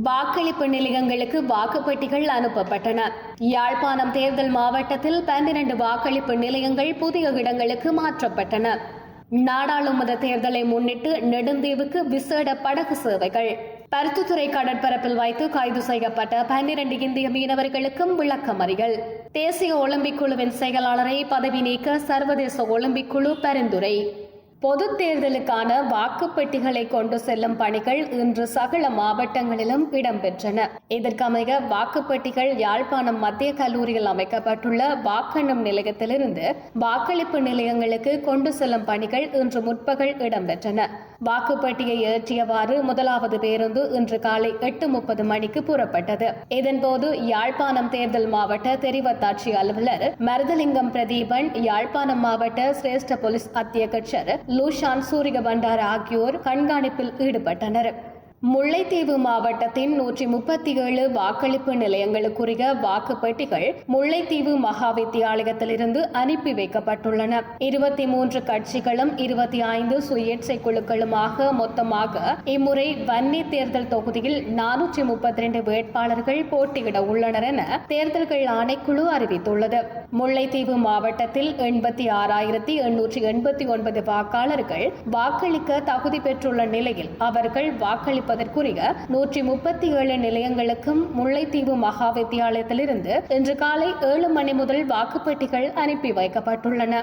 வாக்களிப்பு நிலையங்களுக்கு வாக்குப்பெட்டிகள் அனுப்பப்பட்டன. யாழ்ப்பாணம் தேர்தல் மாவட்டத்தில் பன்னிரண்டு வாக்களிப்பு நிலையங்கள் புதிய இடங்களுக்கு மாற்றப்பட்டன. நாடாளுமன்ற தேர்தலை முன்னிட்டு நெடுந்தீவுக்கு விசேட படகு சேவைகள். பருத்துத்துறை கடற்பரப்பில் வைத்து கைது செய்யப்பட்ட பன்னிரண்டு இந்திய மீனவர்களுக்கும் விளக்கமறிகள் தேசிய ஒலிம்பிக் குழுவின் செயலாளரை பதவி நீக்க சர்வதேச ஒலிம்பிக் குழு பரிந்துரை. பொது தேர்தலுக்கான வாக்குப்பெட்டிகளை கொண்டு செல்லும் பணிகள் இன்று சகல மாவட்டங்களிலும் இடம்பெற்றன. இதற்கமைய வாக்குப்பெட்டிகள் யாழ்ப்பாணம் மத்திய கல்லூரியில் அமைக்கப்பட்டுள்ள வாக்கெண்ணும் நிலையத்திலிருந்து வாக்களிப்பு நிலையங்களுக்கு கொண்டு செல்லும் பணிகள் இன்று முற்பகல் இடம்பெற்றன. வாக்குப்பட்டியை ஏற்றியவாறு முதலாவது பேருந்து இன்று காலை எட்டு முப்பது மணிக்கு புறப்பட்டது. இதன்போது யாழ்ப்பாணம் தேர்தல் மாவட்ட தெரிவத்தாட்சி அலுவலர் மருதலிங்கம் பிரதீபன் யாழ்ப்பாணம் மாவட்ட சிரேஷ்ட போலீஸ் அத்தியகட்சர் லூஷான் சூரிய பண்டார் ஆகியோர் கண்காணிப்பில் ஈடுபட்டனர். முல்லைத்தீவு மாவட்டத்தின் நூற்றி முப்பத்தி ஏழு வாக்களிப்பு நிலையங்களுக்குரிய வாக்குப்பெட்டிகள் முல்லைத்தீவு மகா வித்தியாலயத்திலிருந்து அனுப்பி வைக்கப்பட்டுள்ளன. இருபத்தி மூன்று கட்சிகளும் இருபத்தி ஐந்து சுயேட்சை குழுக்களுமாக மொத்தமாக இம்முறை வன்னி தேர்தல் தொகுதியில் நானூற்றி முப்பத்தி ரெண்டு வேட்பாளர்கள் போட்டியிட உள்ளனர் என தேர்தல்கள் ஆணைக்குழு அறிவித்துள்ளது. முல்லைத்தீவு மாவட்டத்தில் எண்பத்தி ஆறாயிரத்தி எண்ணூற்றி எண்பத்தி ஒன்பது வாக்காளர்கள் வாக்களிக்க தகுதி பெற்றுள்ள நிலையில் அவர்கள் வாக்களிப்பதற்குரிய நூற்றி முப்பத்தி ஏழு நிலையங்களுக்கும் முல்லைத்தீவு மகா வித்தியாலயத்திலிருந்து இன்று காலை ஏழு மணி முதல் வாக்குப்பெட்டிகள் அனுப்பி வைக்கப்பட்டுள்ளன.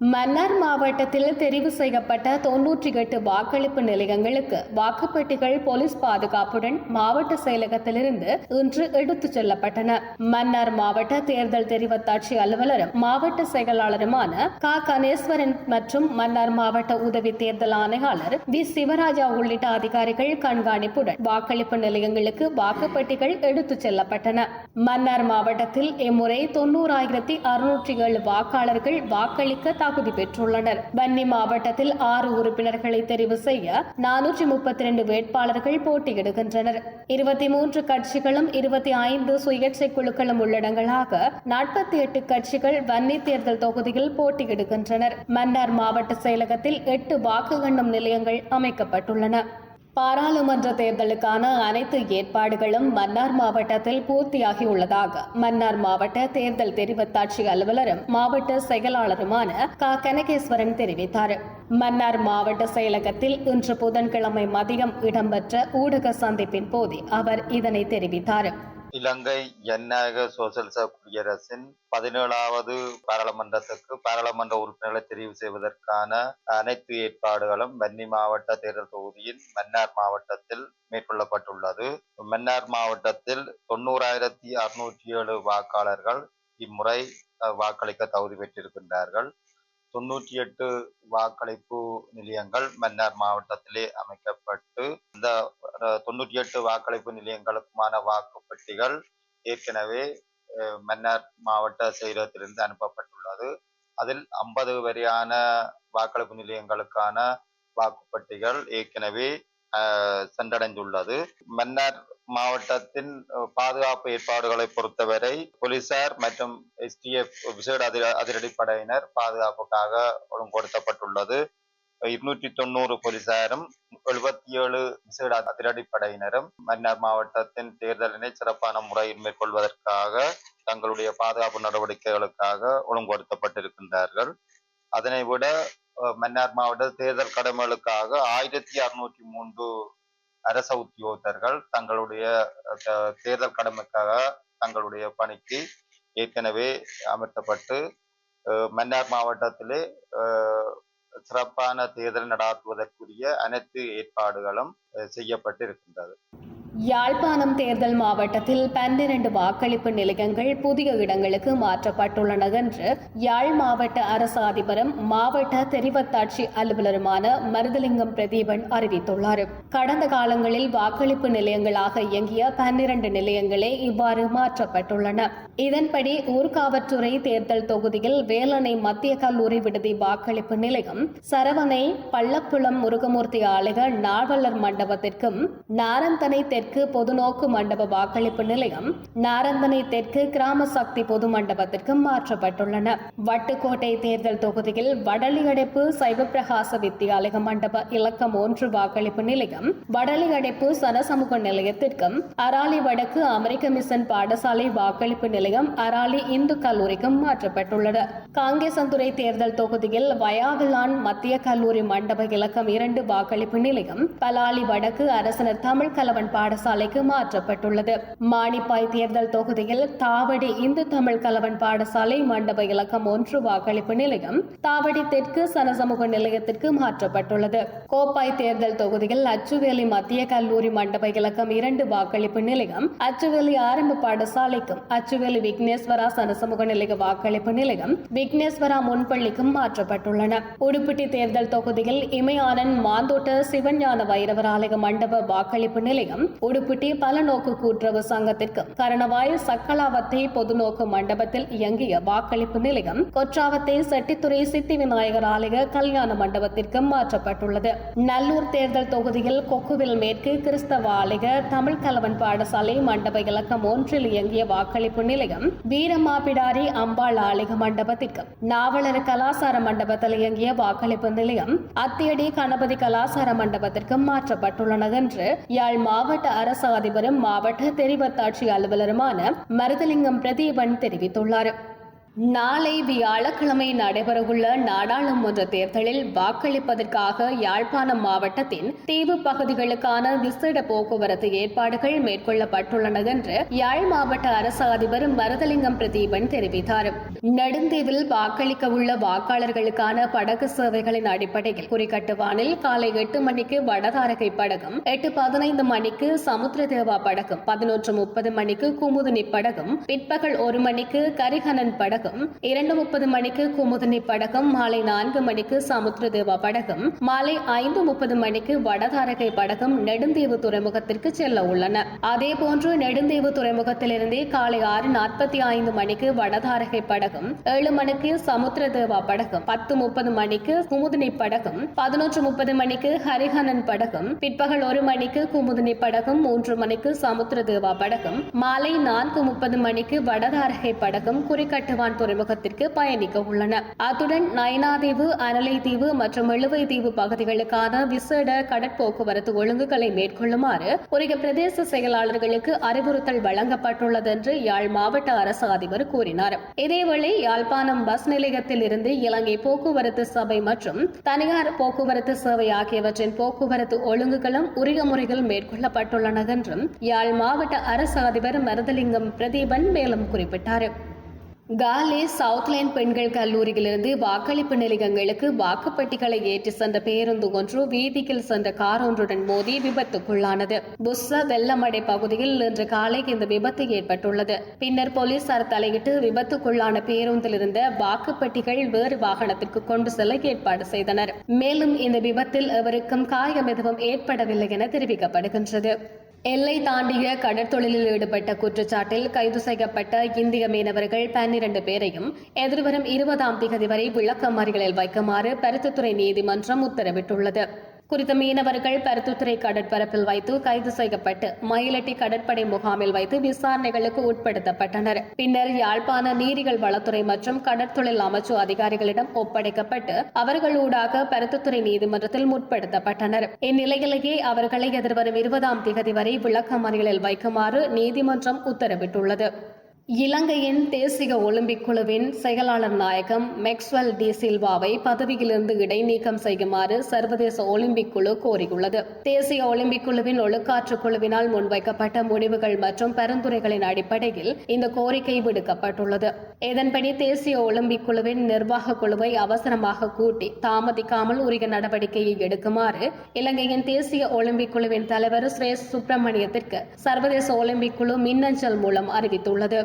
மன்னார் மாவட்டத்தில் தெரிவு செய்யப்பட்ட தொன்னூற்றி எட்டு வாக்களிப்பு நிலையங்களுக்கு வாக்குப்பெட்டிகள் போலீஸ் பாதுகாப்புடன் மாவட்ட செயலகத்திலிருந்து இன்று எடுத்துச் செல்லப்பட்டன. மன்னார் மாவட்ட தேர்தல் தெரிவத்தாட்சி அலுவலரும் மாவட்ட செயலாளருமான க. கணேஸ்வரன் மற்றும் மன்னார் மாவட்ட உதவி தேர்தல் ஆணையாளர் வி. சிவராஜா உள்ளிட்ட அதிகாரிகள் கண்காணிப்புடன் வாக்களிப்பு நிலையங்களுக்கு வாக்குப்பெட்டிகள் எடுத்துச் செல்லப்பட்டன. மன்னார் மாவட்டத்தில் இம்முறை தொன்னூறாயிரத்தி அறுநூற்றி ஏழு வாக்காளர்கள் வாக்களிக்க தகுதி பெற்றுள்ளனர். வன்னி மாவட்டத்தில் ஆறு உறுப்பினர்களை தெரிவு செய்ய நானூற்றி முப்பத்தி ரெண்டு வேட்பாளர்கள் போட்டியிடுகின்றனர். இருபத்தி மூன்று கட்சிகளும் இருபத்தி ஐந்து சுயேட்சை குழுக்களும் உள்ளடங்களாக நாற்பத்தி எட்டு கட்சிகள் வன்னி தேர்தல் தொகுதியில் போட்டியிடுகின்றனர். மன்னார் மாவட்ட செயலகத்தில் எட்டு வாக்கு எண்ணும் நிலையங்கள் அமைக்கப்பட்டுள்ளன. பாராளுமன்ற தேர்தலுக்கான அனைத்து ஏற்பாடுகளும் மன்னார் மாவட்டத்தில் பூர்த்தியாகியுள்ளதாக மன்னார் மாவட்ட தேர்தல் தெரிவத்தாட்சி அலுவலரும் மாவட்ட செயலாளருமான க. கனகேஸ்வரன் தெரிவித்தார். மன்னார் மாவட்ட செயலகத்தில் இன்று புதன்கிழமை மதியம் இடம்பெற்ற ஊடக சந்திப்பின் போதே அவர் இதனை தெரிவித்தார். இலங்கை ஜனநாயக சோசலிச குடியரசின் பதினேழாவது பாராளுமன்றத்துக்கு பாராளுமன்ற உறுப்பினர்களை தெரிவு செய்வதற்கான அனைத்து ஏற்பாடுகளும் வன்னி மாவட்ட தேர்தல் தொகுதியின் மன்னார் மாவட்டத்தில் மேற்கொள்ளப்பட்டுள்ளது. மன்னார் மாவட்டத்தில் தொண்ணூறாயிரத்தி அறுநூற்றி ஏழு வாக்காளர்கள் இம்முறை வாக்களிக்க தகுதி பெற்றிருக்கின்றார்கள். தொண்ணூற்றி எட்டு வாக்களிப்பு நிலையங்கள் மன்னார் மாவட்டத்திலே அமைக்கப்பட்டு இந்த தொண்ணூற்றி எட்டு வாக்களிப்பு நிலையங்களுக்குமான வாக்குப்பட்டிகள் ஏற்கனவே மன்னார் மாவட்ட செயலகத்திலிருந்து அனுப்பப்பட்டுள்ளது. அதில் ஐம்பது வரையான வாக்களிப்பு நிலையங்களுக்கான வாக்குப்பட்டிகள் ஏற்கனவே சென்றடைந்துள்ளது. மன்னார் மாவட்டத்தின் பாதுகாப்பு ஏற்பாடுகளை பொறுத்தவரை போலீசார் மற்றும் எஸ்டிஎஃப் விசேட அதிர அதிரடிப்படையினர் பாதுகாப்புக்காக ஒழுங்குபடுத்தப்பட்டுள்ளது. இருநூற்றி தொண்ணூறு போலீசாரும் எழுபத்தி ஏழு விசேட அதிரடிப்படையினரும் மன்னார் மாவட்டத்தின் தேர்தலினை சிறப்பான முறையில் மேற்கொள்வதற்காக தங்களுடைய பாதுகாப்பு நடவடிக்கைகளுக்காக ஒழுங்குபடுத்தப்பட்டிருக்கின்றார்கள். அதனை விட மன்னார் மாவட்ட தேர்தல் கடமைகளுக்காக ஆயிரத்தி அறுநூற்றி மூன்று அரச உத்தியோகத்தர்கள் தங்களுடைய அஹ், தேர்தல் கடமைக்காக தங்களுடைய பணிக்கு ஏற்கனவே அமர்த்தப்பட்டு அஹ், மன்னார் மாவட்டத்திலே அஹ், சிறப்பான தேர்தல் நடாத்துவதற்குரிய அனைத்து ஏற்பாடுகளும் செய்யப்பட்டு இருக்கின்றது யாழ்ப்பாணம் தேர்தல் மாவட்டத்தில் பன்னிரண்டு வாக்களிப்பு நிலையங்கள் புதிய இடங்களுக்கு மாற்றப்பட்டுள்ளன என்று யாழ் மாவட்ட அரசு அதிபரும் மாவட்ட தெரிவத்தாட்சி அலுவலருமான மருதலிங்கம் பிரதீபன் அறிவித்துள்ளார். கடந்த காலங்களில் வாக்களிப்பு நிலையங்களாக இயங்கிய பன்னிரண்டு நிலையங்களே இவ்வாறு மாற்றப்பட்டுள்ளன. இதன்படி ஊர்காவற்றுறை தேர்தல் தொகுதியில் வேலணை மத்திய கல்லூரி விடுதி வாக்களிப்பு நிலையம் சரவணை பள்ளக்குளம் முருகமூர்த்தி ஆலய நாவலர் மண்டபத்திற்கும் நாரந்தனை தெற்கு தெற்கு பொதுநோக்கு மண்டப வாக்களிப்பு நிலையம் நாரந்தனை தெற்கு கிராம சக்தி பொது மண்டபத்திற்கு மாற்றப்பட்டுள்ளன. வட்டுக்கோட்டை தேர்தல் தொகுதியில் வடலியடைப்பு சைவப்பிரகாச வித்தியாலய மண்டப இலக்கம் ஒன்று வாக்களிப்பு நிலையம் வடலியடைப்பு சனசமூக நிலையத்திற்கும் அராலி வடக்கு அமெரிக்க மிஷன் பாடசாலை வாக்களிப்பு நிலையம் அராலி இந்து கல்லூரிக்கும் மாற்றப்பட்டுள்ளது. காங்கேசந்துறை தேர்தல் தொகுதியில் வயாவிலான் மத்திய கல்லூரி மண்டப இலக்கம் இரண்டு வாக்களிப்பு நிலையம் பலாலி வடக்கு அரசனர் தமிழ் கலவன் பாட பாடசாலைக்கு மாற்றப்பட்டுள்ளது. மானிப்பாய் தேர்தல் தொகுதியில் தாவடி இந்து தமிழ் கலவன் பாடசாலை மண்டப இலக்கம் ஒன்று வாக்களிப்பு நிலையம் தாவடி தெற்கு சனசமூக நிலையத்திற்கு மாற்றப்பட்டுள்ளது. கோப்பாய் தேர்தல் தொகுதியில் அச்சுவேலி மத்திய கல்லூரி மண்டப இலக்கம் இரண்டு வாக்களிப்பு நிலையம் அச்சுவேலி ஆரம்ப பாடசாலைக்கும் அச்சுவேலி விக்னேஸ்வரா சனசமூக நிலைய வாக்களிப்பு நிலையம் விக்னேஸ்வரா முன்பள்ளிக்கும் மாற்றப்பட்டுள்ளன. உடுப்பிட்டி தேர்தல் தொகுதியில் இமயானன் மாந்தோட்ட சிவஞான வைரவர் ஆலய மண்டப வாக்களிப்பு நிலையம் உடுப்பிட்டி பலநோக்கு கூட்டுறவு சங்கத்திற்கும் கரணவாயு சக்கலாவத்தை பொதுநோக்கு மண்டபத்தில் இயங்கிய வாக்களிப்பு நிலையம் கொற்றாவத்தை செட்டித்துறை சித்தி விநாயகர் ஆலய கல்யாண மண்டபத்திற்கு மாற்றப்பட்டுள்ளது. நல்லூர் தேர்தல் தொகுதியில் கொக்குவில் மேற்கு கிறிஸ்தவ ஆலய தமிழ் கலவன் பாடசாலை மண்டப இலக்கம் ஒன்றில் இயங்கிய வாக்களிப்பு நிலையம் வீரமாபிடாரி அம்பாள் ஆலய மண்டபத்திற்கு. நாவலர் கலாசார மண்டபத்தில் இயங்கிய வாக்களிப்பு நிலையம் அத்தியடி கணபதி கலாசார மண்டபத்திற்கும் மாற்றப்பட்டுள்ளன என்று யாழ் மாவட்ட அரசு அதிபரும் மாவட்ட தெரிவத்தாட்சி அலுவலருமான மருதலிங்கம் பிரதீபன் தெரிவித்துள்ளார். நாளை வியாழக்கிழமை நடைபெறவுள்ள நாடாளுமன்ற தேர்தலில் வாக்களிப்பதற்காக யாழ்ப்பாணம் மாவட்டத்தின் தீவு பகுதிகளுக்கான விசேட போக்குவரத்து ஏற்பாடுகள் மேற்கொள்ளப்பட்டுள்ளன என்று யாழ் மாவட்ட அரசு அதிபர் மருதலிங்கம் பிரதீபன் தெரிவித்தார். நெடுந்தீவில் வாக்களிக்க உள்ள வாக்காளர்களுக்கான படகு சேவைகளின் அடிப்படையில் குறிக்கட்டுவானில் காலை எட்டு மணிக்கு வடதாரகை படகும் எட்டு பதினைந்து மணிக்கு சமுத்திரதேவா படகும் பதினொன்று முப்பது மணிக்கு குமுதினி படகும் பிற்பகல் ஒரு மணிக்கு கரிகனன் படகும் இரண்டு முப்பது மணிக்கு குமுதினி படகம் மாலை நான்கு மணிக்கு சமுத்திரதேவா படகம் மாலை ஐந்து முப்பது மணிக்கு வடதாரகை படகம் நெடுந்தீவு துறைமுகத்திற்கு செல்ல உள்ளன. அதேபோன்று நெடுந்தீவு துறைமுகத்திலிருந்தே காலை ஆறு நாற்பத்தி ஐந்து மணிக்கு வடதாரகை படகம் ஏழு மணிக்கு சமுத்திரதேவா படகம் பத்து முப்பது மணிக்கு குமுதினி படகம் பதினொன்று முப்பது மணிக்கு ஹரிஹனன் படகம் பிற்பகல் ஒரு மணிக்கு குமுதினி படகம் மூன்று மணிக்கு சமுத்திரதேவா படகம் மாலை நான்கு முப்பது மணிக்கு வடதாரகை படகம் குறிக்கட்டுவான் துறைமுகத்திற்கு பயணிக்க உள்ளன. அத்துடன் நயனாதீவு அனலை தீவு மற்றும் எழுவை தீவு பகுதிகளுக்கான விசேட கடற்போக்குவரத்து ஒழுங்குகளை மேற்கொள்ளுமாறு உரிய பிரதேச செயலாளர்களுக்கு அறிவுறுத்தல் வழங்கப்பட்டுள்ளது என்று யாழ் மாவட்ட அரசு அதிபர் கூறினார். இதேவேளை யாழ்ப்பாணம் பஸ் நிலையத்தில் இருந்து இலங்கை போக்குவரத்து சபை மற்றும் தனியார் போக்குவரத்து சேவை ஆகியவற்றின் போக்குவரத்து ஒழுங்குகளும் உரிய முறையில் மேற்கொள்ளப்பட்டுள்ளன என்றும் யாழ் மாவட்ட அரசு அதிபர் மருதலிங்கம் பிரதீபன் மேலும் குறிப்பிட்டார். காலே சவுத்லேண்ட் பெண்கள் கல்லூரியிலிருந்து வாக்களிப்பு நிலையங்களுக்கு வாக்குப்பட்டிகளை ஏற்றி சென்ற பேருந்து ஒன்று வீதியில் சென்ற கார் ஒன்றுடன் மோதி விபத்துக்குள்ளானது. புஸ்ஸ வெள்ளமடை பகுதியில் இன்று காலை இந்த விபத்து ஏற்பட்டுள்ளது. பின்னர் போலீசார் தலையிட்டு விபத்துக்குள்ளான பேருந்தில் இருந்த வாக்குப்பட்டிகள் வேறு வாகனத்திற்கு கொண்டு செல்ல ஏற்பாடு செய்தனர். மேலும் இந்த விபத்தில் எவருக்கும் காயம் எதுவும் ஏற்படவில்லை என தெரிவிக்கப்படுகின்றது. எல்லை தாண்டிய கடற்தொழிலில் ஈடுபட்ட குற்றச்சாட்டில் கைது செய்யப்பட்ட இந்திய மீனவர்கள் பன்னிரண்டு பேரையும் எதிர்வரும் இருபதாம் திகதி வரை விளக்கமறிகளில் வைக்குமாறு பருத்தித்துறை நீதிமன்றம் உத்தரவிட்டுள்ளது. குறித்த மீனவர்கள் பருத்துத்துறை கடற்பரப்பில் வைத்து கைது செய்யப்பட்டு மயிலட்டி கடற்படை முகாமில் வைத்து விசாரணைகளுக்கு உட்படுத்தப்பட்டனர். பின்னர் யாழ்ப்பாண நீரிகள் வளத்துறை மற்றும் கடற்தொழில் அமைச்சு அதிகாரிகளிடம் ஒப்படைக்கப்பட்டு அவர்களூடாக பருத்துத்துறை நீதிமன்றத்தில் முற்படுத்தப்பட்டனர். இந்நிலையிலேயே அவர்களை எதிர்வரும் இருபதாம் திகதி வரை விளக்கமறியலில் வைக்குமாறு நீதிமன்றம் உத்தரவிட்டுள்ளது. இலங்கையின் தேசிய ஒலிம்பிக் குழுவின் செயலாளர் நாயகம் மெக்ஸ்வெல் டி சில்வாவை பதவியிலிருந்து இடைநீக்கம் செய்யுமாறு சர்வதேச ஒலிம்பிக் குழு கோரியுள்ளது. தேசிய ஒலிம்பிக் குழுவின் ஒழுக்காற்று குழுவினால் முன்வைக்கப்பட்ட முடிவுகள் மற்றும் பரிந்துரைகளின் அடிப்படையில் இந்த கோரிக்கை விடுக்கப்பட்டுள்ளது. இதன்படி தேசிய ஒலிம்பிக் குழுவின் நிர்வாக குழுவை அவசரமாக கூட்டி தாமதிக்காமல் உரிய நடவடிக்கையை எடுக்குமாறு இலங்கையின் தேசிய ஒலிம்பிக் குழுவின் தலைவர் சுரேஷ் சுப்பிரமணியத்திற்கு சர்வதேச ஒலிம்பிக் குழு மின்னஞ்சல் மூலம் அறிவித்துள்ளது.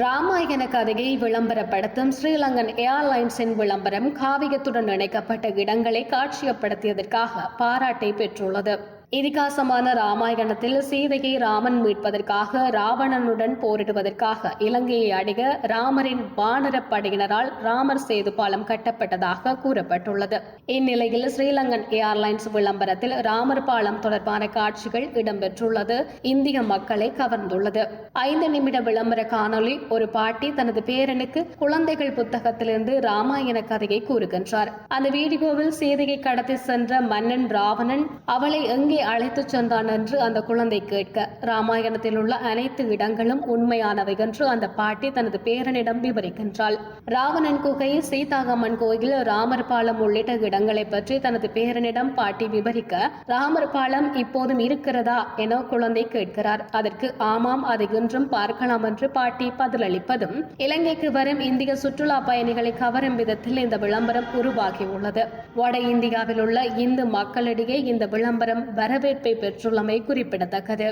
ராமாயண கதையை விளம்பரப்படுத்தும் ஸ்ரீலங்கன் ஏர்லைன்ஸின் விளம்பரம் காவியத்துடன் இணைக்கப்பட்ட இடங்களை காட்சியப்படுத்தியதற்காக பாராட்டை பெற்றுள்ளது. இதிகாசமான ராமாயணத்தில் சீதையை ராமன் மீட்பதற்காக ராவணனுடன் போரிடுவதற்காக இலங்கையை அடைய ராமரின் வானர படையினரால் ராமர் சேது பாலம் கட்டப்பட்டதாக கூறப்பட்டுள்ளது. இந்நிலையில் ஸ்ரீலங்கன் ஏர்லைன்ஸ் விளம்பரத்தில் ராமர் பாலம் தொடர்பான காட்சிகள் இடம்பெற்றுள்ளது. இந்திய மக்களை கவர்ந்துள்ளது. ஐந்து நிமிட விளம்பர காணொலி ஒரு பாட்டி தனது பேரனுக்கு குழந்தைகள் புத்தகத்திலிருந்து ராமாயண கதையை கூறுகின்றார். அந்த வீடியோவில் சீதையை கடத்தி சென்ற மன்னன் ராவணன் அவளை எங்கே எங்கே அழைத்துச் சென்றான் என்று அந்த குழந்தை கேட்க ராமாயணத்தில் உள்ள அனைத்து இடங்களும் உண்மையானவை என்று அந்த பாட்டி தனது பேரனிடம் விவரிக்கின்றாள். ராவணன் குகை சீதாகம்மன் கோயில் ராமர் பாலம் உள்ளிட்ட இடங்களை பற்றி தனது பேரனிடம் பாட்டி விவரிக்க ராமர் பாலம் இப்போதும் இருக்கிறதா? என குழந்தை கேட்கிறார். அதற்கு ஆமாம் அதை இன்றும் பார்க்கலாம் என்று பாட்டி பதிலளிப்பதும் இலங்கைக்கு வரும் இந்திய சுற்றுலா பயணிகளை கவரும் விதத்தில் இந்த விளம்பரம் உருவாகியுள்ளது. வட இந்தியாவில் உள்ள இந்து மக்களிடையே இந்த விளம்பரம் வரவேற்பை பெற்றுள்ளமை குறிப்பிடத்தக்கது.